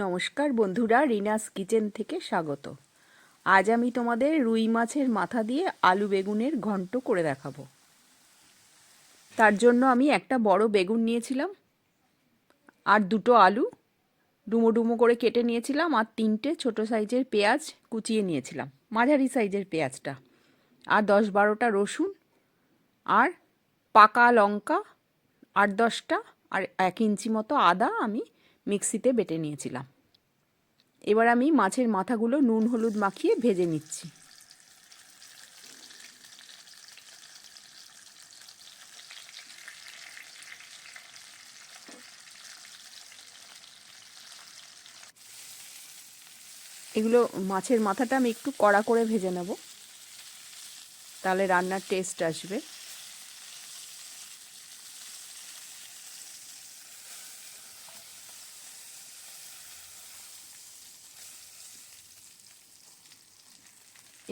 নমস্কার বন্ধুরা, রিনাস কিচেন থেকে স্বাগত। আজ আমি তোমাদের রুই মাছের মাথা দিয়ে আলু বেগুনের ঘন্ট করে দেখাবো। তার জন্য আমি একটা বড় বেগুন নিয়েছিলাম, আর দুটো আলু ডুমো ডুমো করে কেটে নিয়েছিলাম, আর তিনটে ছোট সাইজের পেঁয়াজ কুচিয়ে নিয়েছিলাম, মাঝারি সাইজের পেঁয়াজটা, আর দশ বারোটা রসুন, আর পাকা লঙ্কা আট দশটা, আর এক ইঞ্চি মতো আদা আমি মিক্সিতে বেটে নিয়েছিলাম। এবার আমি মাছের মাথাগুলো নুন হলুদ মাখিয়ে ভেজে নিচ্ছি। এগুলো মাছের মাথাটা আমি একটু কড়া করে ভেজে নেব। তাহলে রান্নার টেস্ট আসবে।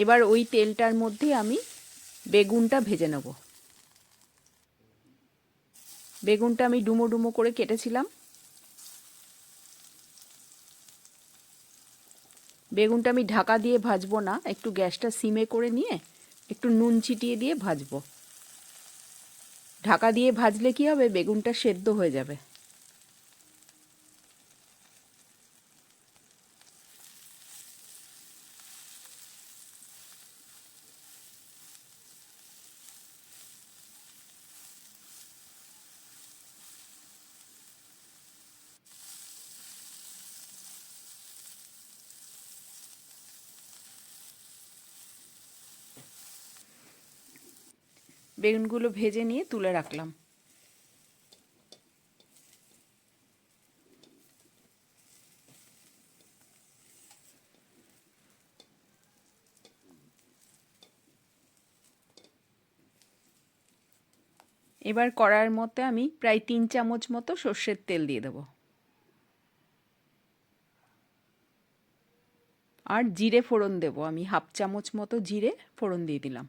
এবার ওই তেলটার মধ্যে আমি বেগুনটা ভেজে নেব। বেগুনটা আমি ডুমো ডুমো করে কেটেছিলাম। বেগুনটা আমি ঢাকা দিয়ে ভাজবো না, একটু গ্যাসটা সিমে করে নিয়ে একটু নুন ছিটিয়ে দিয়ে ভাজবো। ঢাকা দিয়ে ভাজলে কি হবে? বেগুনটা সেদ্ধ হয়ে যাবে। বেগুনগুলো ভেজে নিয়ে তুলে রাখলাম। এবার কড়ার মধ্যে আমি প্রায় তিন চামচ মতো সর্ষের তেল দিয়ে দেবো। আর জিরে ফোড়ন দেব। আমি হাফ চামচ মতো জিরে ফোড়ন দিয়ে দিলাম।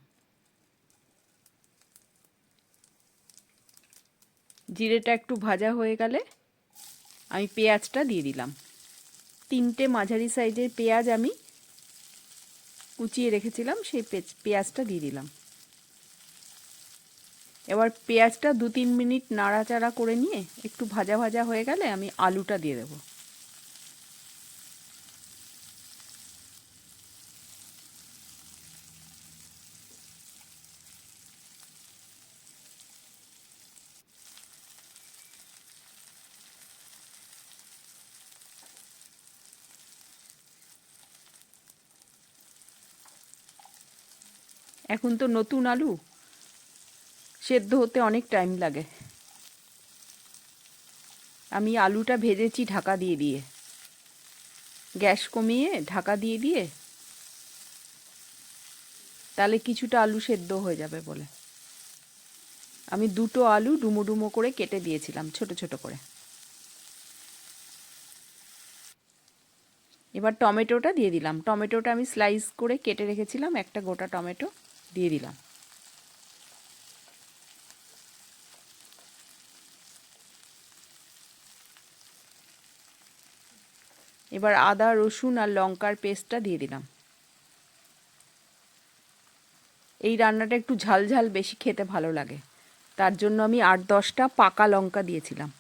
জিরেটা একটু ভাজা হয়ে গেলে আমি পেঁয়াজটা দিয়ে দিলাম। তিনটে মাঝারি সাইজের পেঁয়াজ আমি কুচিয়ে রেখেছিলাম, সেই পেঁয়াজটা দিয়ে দিলাম। এবার পেঁয়াজটা দু তিন মিনিট নাড়াচাড়া করে নিয়ে একটু ভাজা ভাজা হয়ে গেলে আমি আলুটা দিয়ে দেবো। এখন তো নতুন আলু। সেদ্ধ হতে অনেক টাইম লাগে। আমি আলুটা ভেজেছি ঢাকা দিয়ে দিয়ে। গ্যাস কমিয়ে ঢাকা দিয়ে দিয়ে তাহলে কিছুটা আলু সেদ্ধ হয়ে যাবে বলে। আমি দুটো আলু ডুমো ডুমো করে কেটে দিয়েছিলাম, ছোট ছোট করে। এবার টমেটোটা দিয়ে দিলাম। টমেটোটা আমি স্লাইস করে কেটে রেখেছিলাম, একটা গোটা টমেটো। দিয়ে দিলাম। এবার আদা, রসুন আর লঙ্কার পেস্টটা দিয়ে দিলাম। এই রান্নাটা একটু ঝাল ঝাল বেশি খেতে ভালো লাগে। তার জন্য আমি আট দশটা পাকা লঙ্কা দিয়েছিলাম।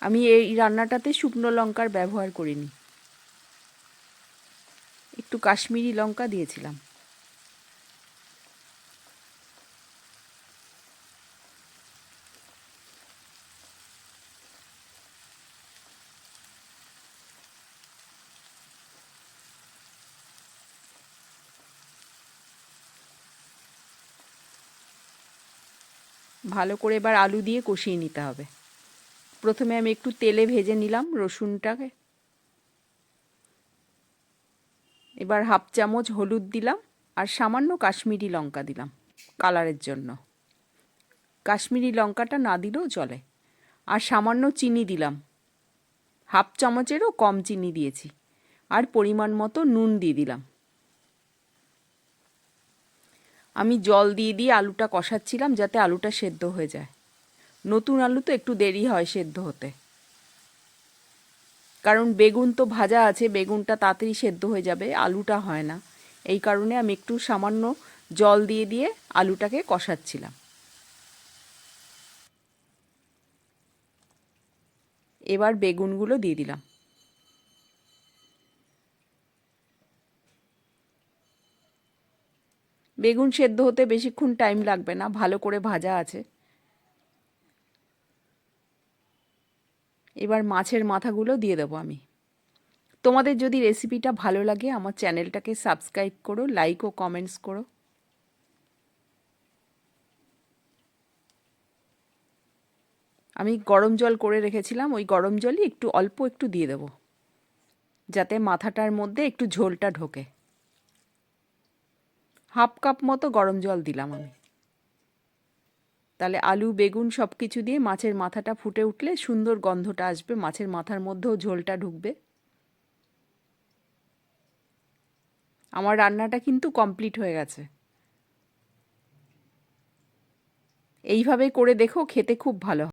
আমি এই রান্নাটাতে শুকনো লঙ্কার ব্যবহার করিনি। একটু কাশ্মীরি লঙ্কা দিয়েছিলাম। ভালো করে এবার আলু দিয়ে কষিয়ে নিতে হবে। প্রথমে আমি একটু তেলে ভেজে নিলাম রসুনটাকে। এবার হাফ চামচ হলুদ দিলাম আর সামান্য কাশ্মীরি লঙ্কা দিলাম কালারের জন্য। কাশ্মীরি লঙ্কাটা না দিলেও চলে। আর সামান্য চিনি দিলাম। হাফ চামচেরও কম চিনি দিয়েছি। আর পরিমাণ মতো নুন দিয়ে দিলাম। আমি জল দিয়ে দিয়ে আলুটা কষাচ্ছিলাম যাতে আলুটা সেদ্ধ হয়ে যায়। নতুন আলু তো একটু দেরি হয় সেদ্ধ হতে। কারণ বেগুন তো ভাজা আছে, বেগুনটা তাড়াতাড়ি সেদ্ধ হয়ে যাবে, আলুটা হয় না। এই কারণে আমি একটু সামান্য জল দিয়ে দিয়ে আলুটাকে কষাচ্ছিলাম। এবার বেগুনগুলো দিয়ে দিলাম। বেগুন সেদ্ধ হতে বেশিক্ষণ টাইম লাগবে না, ভালো করে ভাজা আছে। এবার মাছের মাথাগুলো দিয়ে দেবো আমি। তোমাদের যদি রেসিপিটা ভালো লাগে, আমার চ্যানেলটাকে সাবস্ক্রাইব করো লাইক ও কমেন্টস করো। আমি গরম জল করে রেখেছিলাম, ওই গরম জলই একটু অল্প একটু দিয়ে দেবো। যাতে মাথাটার মধ্যে একটু ঝোলটা ঢোকে। হাফ কাপ মতো গরম জল দিলাম আমি। তাহলে আলু, বেগুন সব কিছু দিয়ে মাছের মাথাটা ফুটে উঠলে সুন্দর গন্ধটা আসবে, মাছের মাথার মধ্যেও ঝোলটা ঢুকবে। আমার রান্নাটা কিন্তু কমপ্লিট হয়ে গেছে। এইভাবে করে দেখো, খেতে খুব ভালো